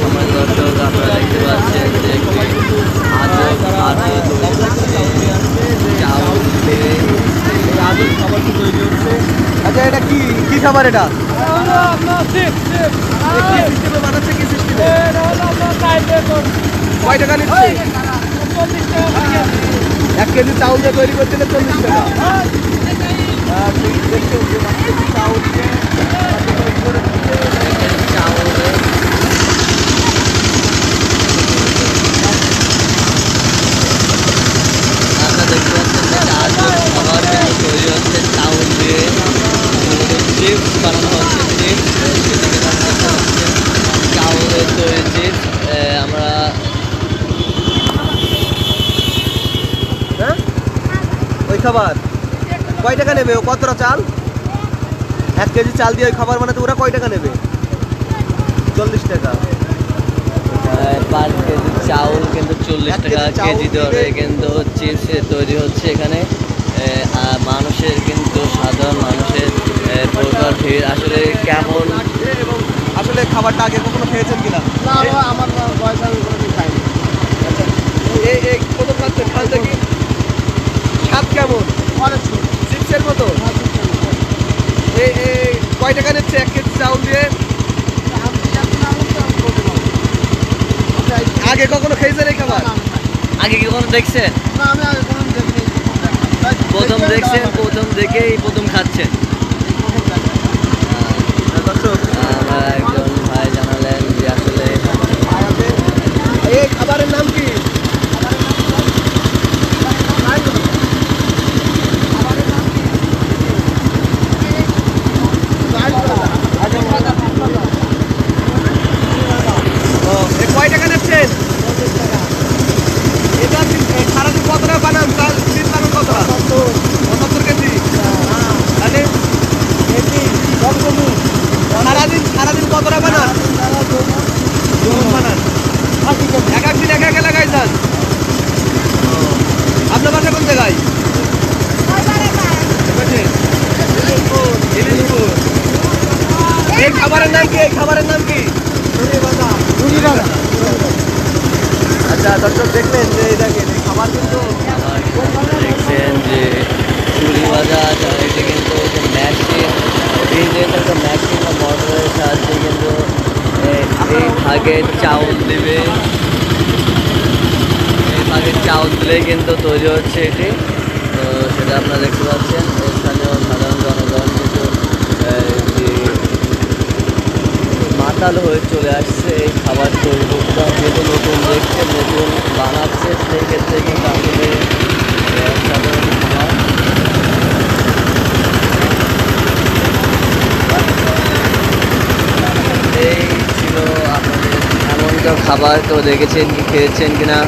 সময় দর্শক আপনারা দেখতে পাচ্ছেন যে একটি আজব আজব চাউল দিয়ে আজব খাবারটি তৈরি হচ্ছে আচ্ছা এটা কি কি খাবার এটা? এ কি সিস্টেমে বানাচ্ছে কি সিস্টেমে কয় টাকা নিচ্ছে এক কেজি চাউল দিয়ে তৈরি করতে চল্লিশ টাকা আর তুমি দেখছ যে মানুষ চাউল দিয়ে তৈরি করে দিচ্ছে। চাউল আপনারা দেখতে পাচ্ছেন যে একটা আজব খাবার কিন্তু তৈরি হচ্ছে চাউল দিয়ে চিপস বানানো হচ্ছে চিপস সেটাকে বানানো হচ্ছে চাউলের তৈরি চিপস আমরা হ্যাঁ ওই খাবার? কয় টাকা নেবে? ও কতটা চাল? এক কেজি চাল দিয়ে ওই খাবার বানাতে ওরা কয় টাকা নেবে? চল্লিশ টাকা। পার কেজি চাউল কিন্তু চল্লিশ এক টাকা কেজি দরে কিন্তু চিপস তৈরি হচ্ছে এখানে। মানুষের কিন্তু সাধারণ মানুষের প্রকার ভিড়। আসলে কেমন? এবং আসলে খাবারটা আগে কখনো খেয়েছেন কিনা? আমার বয়স আমি কোনোদিন খাইনি। আচ্ছা। এই এই কত খাচ্ছেন? কেমন অনেক ছোট চিপসের মতো? এই এই কয় টাকা নিচ্ছে এক কেজি চাউল দিয়ে? আগে কখনো খেয়েছেন এই খাবার? আগে কি কখনো দেখছেন? প্রথম দেখছেন প্রথম দেখেই প্রথম খাচ্ছেন দর্শক আমরা একজন ভাই জানালেন যে আসলে এই খাবারের নাম কি ও, এ কয় টাকা নিচ্ছেন এটা দিন- এ সারাদিন কত টাকা বানান চাল দিন বানান কত পঁচাত্তর কেজি তাহলে সারাদিন সারাদিন কত টাকা বানান দুগুণ বানান এক এক দিন এক এক এলাকায় যান ও, আপনার বাসা কোন জায়গায় এপাশে? ইলিশপুর। এই খাবারের নাম কি? খাবারের নাম কি? আচ্ছা দর্শক দেখলেন যে এই দেখেন খাবার কিন্তু দেখছেন যে চুরি ভাজা এটি কিন্তু মেশিন তিন একটা মেশিন বা মোটরের সাহায্যে কিন্তু এই ভাগের চাউল দিবে। এই চাউল দিলে কিন্তু তৈরি হচ্ছে এটি। তো সেটা আপনারা দেখতে পাচ্ছেন। স্থানীয় সাধারণ জনগণ কিন্তু এ, যে মাতাল হয়ে চলে আসছে, এই খাবার তৈরি যেহেতু নতুন দেখছে, নতুন বানাচ্ছে, সেই ক্ষেত্রে কিন্তু আসলে এই ছিল আপনাদের খাবার, তো দেখেছেন কি খেয়েছেন কিনা?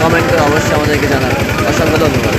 কমেন্টে অবশ্যই আমাদেরকে জানাবেন। অসংখ্য ধন্যবাদ।